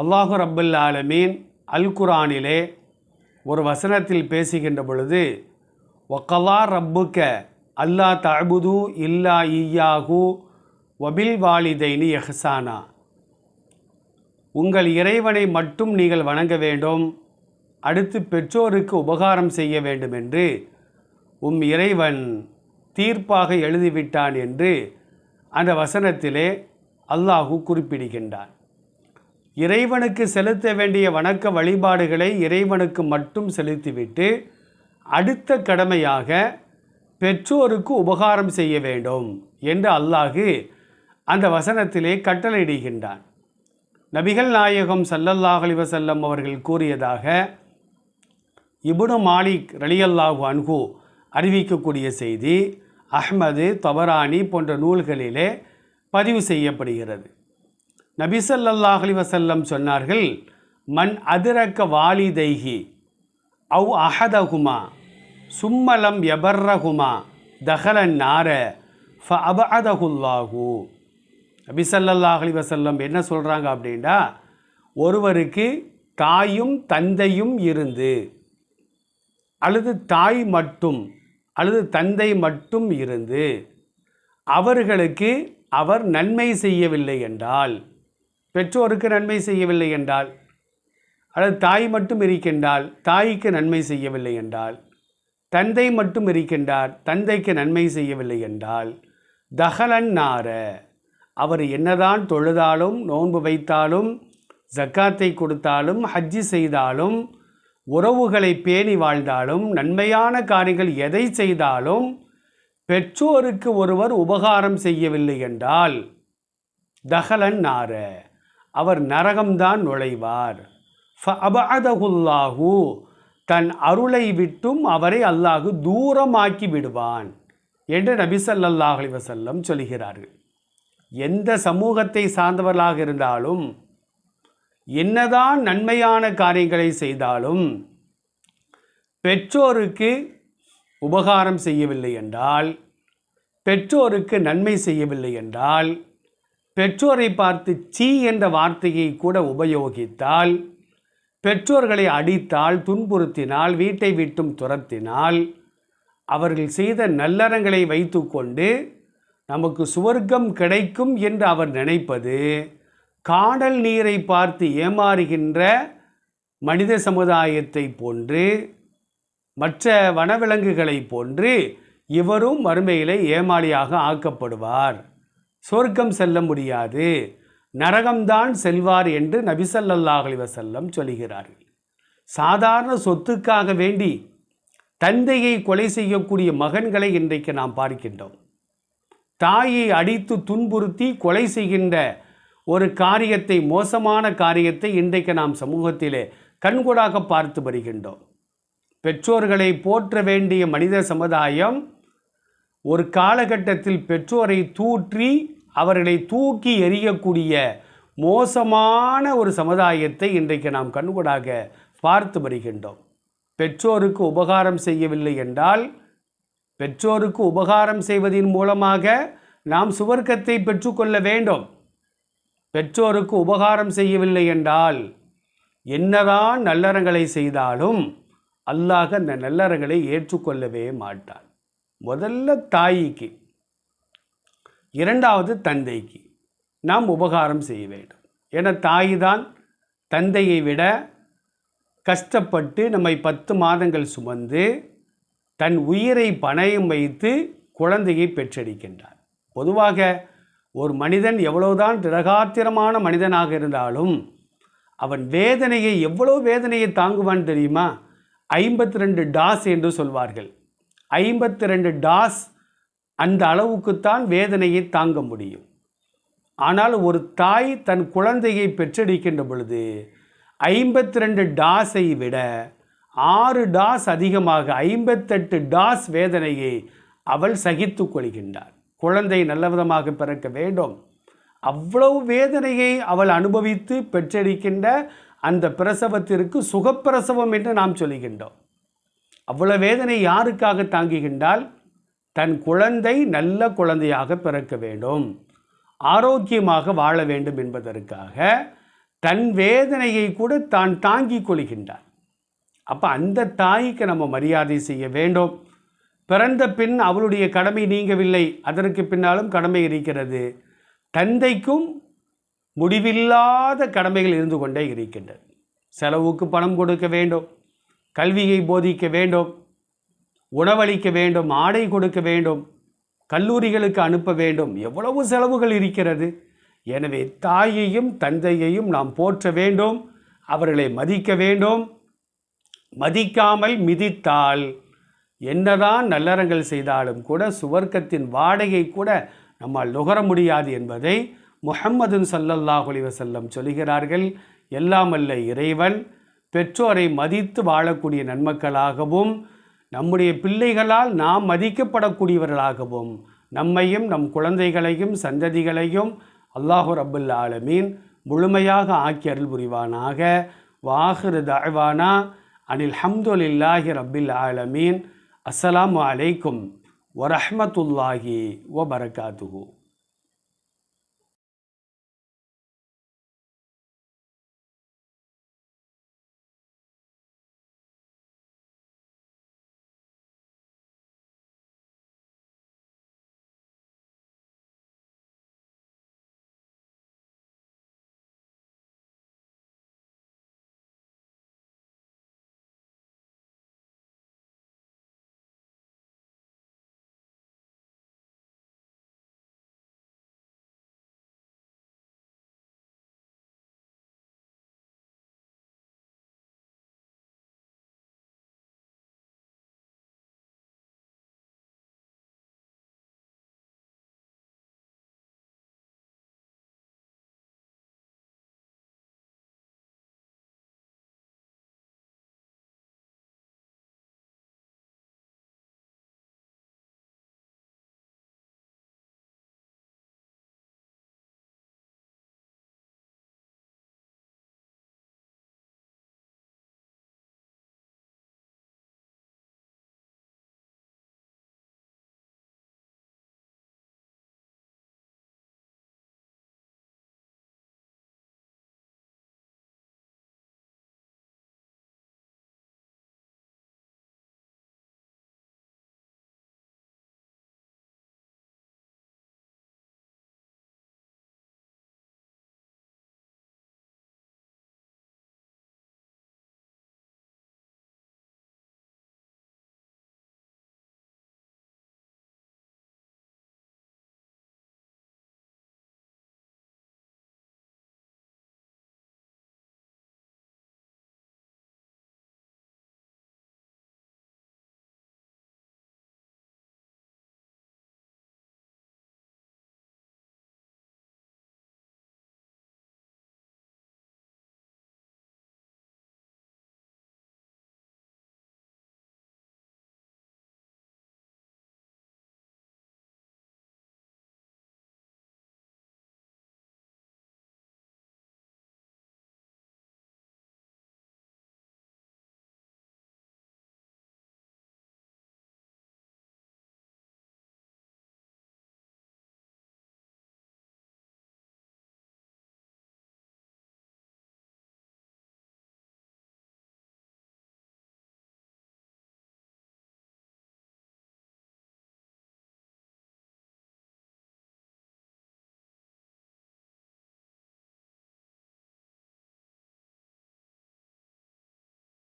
அல்லாஹு ரப்புல் ஆலமீன் அல் குரானிலே ஒரு வசனத்தில் பேசுகின்ற பொழுது ஒக்கலா ரப்புக்க அல்லா தபுது இல்லா ஈயாகு வபில் வாலிதைனி எஹசானா. உங்கள் இறைவனை மட்டும் நீங்கள் வணங்க வேண்டும். அடுத்து பெற்றோருக்கு உபகாரம் செய்ய வேண்டும் என்று உம் இறைவன் தீர்ப்பாக எழுதிவிட்டான் என்று அந்த வசனத்திலே அல்லாஹு குறிப்பிடுகின்றான். இறைவனுக்கு செலுத்த வேண்டிய வணக்க வழிபாடுகளை இறைவனுக்கு மட்டும் செலுத்திவிட்டு அடுத்த கடமையாக பெற்றோருக்கு உபகாரம் செய்ய வேண்டும் என்று அல்லாஹு அந்த வசனத்திலே கட்டளையிடுகின்றான். நபிகள் நாயகம் சல்லல்லாஹ் அலைஹி அவர்கள் கூறியதாக இபுனு மாலிக் ரலியல்லாஹு அன்ஹு அறிவிக்கக்கூடிய செய்தி அஹ்மது தபரானி போன்ற நூல்களிலே பதிவு செய்யப்படுகிறது. நபி ஸல்லல்லாஹு சொன்னார்கள் மண் அதிரக்க வாலிதைஹி அவ் அஹதகுமா சும்மலம் எபர்ரகுமா தஹலன் நார ஃப அபஅதகுல்லாஹு நபி ஸல்லல்லாஹு வசல்லம் என்ன சொல்கிறாங்க அப்படின்னா ஒருவருக்கு தாயும் தந்தையும் இருந்து அல்லது தாய் மட்டும் அல்லது தந்தை மட்டும் இருந்து அவர்களுக்கு அவர் நன்மை செய்யவில்லை என்றால் பெற்றோருக்கு நன்மை செய்யவில்லை என்றால் அல்லது தாய் மட்டும் இருக்கின்றால் தாய்க்கு நன்மை செய்யவில்லை என்றால் தந்தை மட்டும் இருக்கின்றார் தந்தைக்கு நன்மை செய்யவில்லை என்றால் தகலன் நார அவர் என்னதான் தொழுதாலும் நோன்பு வைத்தாலும் ஜக்காத்தை கொடுத்தாலும் ஹஜ்ஜி செய்தாலும் உறவுகளை பேணி வாழ்ந்தாலும் நன்மையான காரியங்கள் எதை செய்தாலும் பெற்றோருக்கு ஒருவர் உபகாரம் செய்யவில்லை என்றால் தகலன் நார அவர் நரகம்தான் நுழைவார். அபஅதகுல்லாஹு தன் அருளை விட்டும் அவரை அல்லாஹு தூரமாக்கி விடுவான் என்று நபிசல்லாஹ் அலிவசல்லம் சொல்கிறார்கள். எந்த சமூகத்தை சார்ந்தவர்களாக இருந்தாலும் என்னதான் நன்மையான காரியங்களை செய்தாலும் பெற்றோருக்கு உபகாரம் செய்யவில்லை என்றால் பெற்றோருக்கு நன்மை செய்யவில்லை என்றால் பெற்றோரை பார்த்து சீ என்ற வார்த்தையை கூட உபயோகித்தால் பெற்றோர்களை அடித்தால் துன்புறுத்தினால் வீட்டை விட்டும் துரத்தினால் அவர்கள் செய்த நல்லறங்களை வைத்துக்கொண்டு நமக்கு சுவர்க்கம் கிடைக்கும் என்று அவர் நினைப்பது காடல் நீரை பார்த்து ஏமாறுகின்ற மனித சமுதாயத்தை போன்று மற்ற வனவிலங்குகளைப் போன்று இவரும் மறுமையிலே ஏமாளியாக ஆக்கப்படுவார். சொர்க்கம் செல்ல முடியாது. நரகம்தான் செல்வார் என்று நபிசல்லாஹ் அலி வசல்லம் சொல்கிறார்கள். சாதாரண சொத்துக்காக வேண்டி தந்தையை கொலை செய்யக்கூடிய மகன்களை இன்றைக்கு நாம் பார்க்கின்றோம். தாயை அடித்து துன்புறுத்தி கொலை செய்கின்ற ஒரு காரியத்தை மோசமான காரியத்தை இன்றைக்கு நாம் சமூகத்திலே கண்கூடாக பார்த்து வருகின்றோம். பெற்றோர்களை போற்ற வேண்டிய மனித சமுதாயம் ஒரு காலகட்டத்தில் பெற்றோரை தூற்றி அவர்களை தூக்கி எறியக்கூடிய மோசமான ஒரு சமுதாயத்தை இன்றைக்கு நாம் கண்கூடாக பார்த்து வருகின்றோம். பெற்றோருக்கு உபகாரம் செய்யவில்லை என்றால் பெற்றோருக்கு உபகாரம் செய்வதின் மூலமாக நாம் சுவர்க்கத்தை பெற்றுக்கொள்ள வேண்டும். பெற்றோருக்கு உபகாரம் செய்யவில்லை என்றால் என்னதான் நல்லறங்களை செய்தாலும் அல்லாஹ் அந்த நல்லறங்களை ஏற்றுக்கொள்ளவே மாட்டான். முதல்ல தாய்க்கு இரண்டாவது தந்தைக்கு நாம் உபகாரம் செய்ய வேண்டும். ஏன்னா தாய் தான் தந்தையை விட கஷ்டப்பட்டு நம்மை பத்து மாதங்கள் சுமந்து தன் உயிரை பணயம் வைத்து குழந்தையை பெற்றெடுக்கின்றார். பொதுவாக ஒரு மனிதன் எவ்வளவுதான் திரகாத்திரமான மனிதனாக இருந்தாலும் அவன் வேதனையை எவ்வளோ வேதனையை தாங்குவான் தெரியுமா? ஐம்பத்தி ரெண்டு டாஸ் என்று சொல்வார்கள். ஐம்பத்தி ரெண்டு டாஸ் அந்த அளவுக்குத்தான் வேதனையை தாங்க முடியும். ஆனால் ஒரு தாய் தன் குழந்தையை பெற்றெடுக்கின்ற பொழுது ஐம்பத்தி ரெண்டு டாஸை விட ஆறு டாஸ் அதிகமாக ஐம்பத்தெட்டு டாஸ் வேதனையை அவள் சகித்து கொள்கின்றார் குழந்தை நல்ல விதமாக பிறக்க வேண்டும். அவ்வளவு வேதனையை அவள் அனுபவித்து பெற்றெடுக்கின்ற அந்த பிரசவத்திற்கு சுகப்பிரசவம் என்று நாம் சொல்லுகின்றோம் அவ்வளவு வேதனை யாருக்காக தாங்குகின்றால் தன் குழந்தை நல்ல குழந்தையாக பிறக்க வேண்டும். ஆரோக்கியமாக வாழ வேண்டும் என்பதற்காக தன் வேதனையை கூட தான் தாங்கிக் கொள்கின்றார் அப்போ அந்த தாய்க்கு நம்ம மரியாதை செய்ய வேண்டும். பிறந்த பின் அவளுடைய கடமை நீங்கவில்லை. அதற்கு பின்னாலும் கடமை இருக்கிறது. தந்தைக்கும் முடிவில்லாத கடமைகள் இருந்து கொண்டே இருக்கின்றது. செலவுக்கு பணம் கொடுக்க வேண்டும். கல்வியை போதிக்க வேண்டும் உணவளிக்க வேண்டும் ஆடை கொடுக்க வேண்டும் கல்லூரிகளுக்கு அனுப்ப வேண்டும். எவ்வளவு செலவுகள் இருக்கிறது? எனவே தாயையும் தந்தையையும் நாம் போற்ற வேண்டும் அவர்களை மதிக்க வேண்டும். மதிக்காமல் மிதித்தால் என்னதான் நல்லறங்கள் செய்தாலும் கூட சுவர்க்கத்தின் வாடகை கூட நம்மால் நுகர முடியாது என்பதை முஹம்மது சல்லல்லாஹ் வசல்லம் சொல்கிறார்கள். எல்லாமல்ல இறைவன். பெற்றோரை மதித்து வாழக்கூடிய நன்மக்களாகவும் நம்முடைய பிள்ளைகளால் நாம் மதிக்கப்படக்கூடியவர்களாகவும் நம்மையும் நம் குழந்தைகளையும் சந்ததிகளையும் அல்லாஹு ரபுல் ஆலமீன் முழுமையாக ஆக்கி அருள் புரிவானாக. வாஹிரு தாழ்வானா அனில் ஹம்துலில்லாஹி ரபில் ஆலமீன். அஸ்ஸலாமு அலைக்கும். வரஹமத்துல்லாஹி வபரகாத்துஹூ.